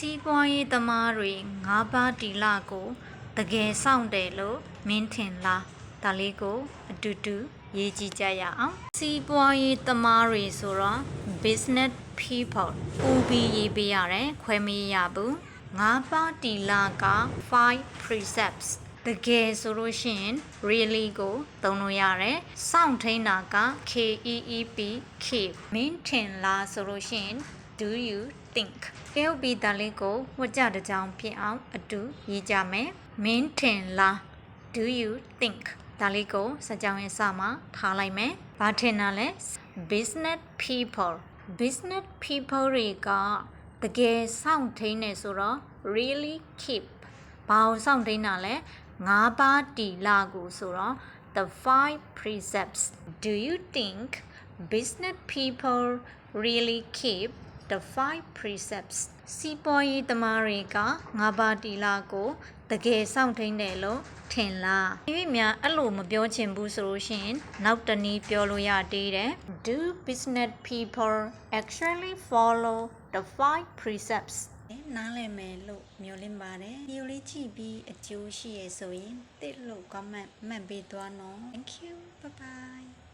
စီးပွားရေးသမားတွေငါးပါးတီလာကိုတကယ်စောင့်တယ်လို့မင်းထင်လားဒါလေးကိုအတူတူရေးကြည့်ကြရအောင်စီးပွားရေးသမားတွေဆိုတော့ business people ပူပြီးရေးပေးရတယ်ခွဲမရရဘူးငါးပါးတီလာက5 precepts တကယ်ဆိုလို့ရှိရင် really ကိုသုံးလို့ရတယ်စောင့်ထိန်တာက K E E P keep မင်းထင်လားဆိုလို့ရှိရင် do you think ကဲဟုတ်ပြီဒါလေးကိုဝတ်ကြတစ်ကြောင်ဖြစ်အောင်အတူရေးကြမယ်မင်းထင်လား do you think ဒါလေးကိုစကြောင်ရဲ့စမှာထားလိုက်မယ်ဘာထင်တာလဲ business people business people တွေကတကယ်စောင့်ထိန်နေဆိုတော့ really keep ဘာအောင်စောင့်ထိန်တာလဲငါးပါးတီလာကိုဆိုတော့ the five precepts do you think business people really keep the five precepts စီးပွားရေးသမားတွေကငါးပါးတီလာကိုတကယ်စောင့်ထိန်တယ်လို့ထင်လားဒီပြများအဲ့လိုမပြောချင်ဘူးဆိုလို့ရှိရင်နောက်တနည်းပြောလို့ရသေးတယ် do business people actually follow the five precepts နားလည်မယ်လို့မျှော်လင့်ပါတယ်ဒီလိုလေးကြည့်ပြီးအကျိုးရှိရဆိုရင်တစ်လို့ comment မှတ်ပေးသွားနော် thank you bye bye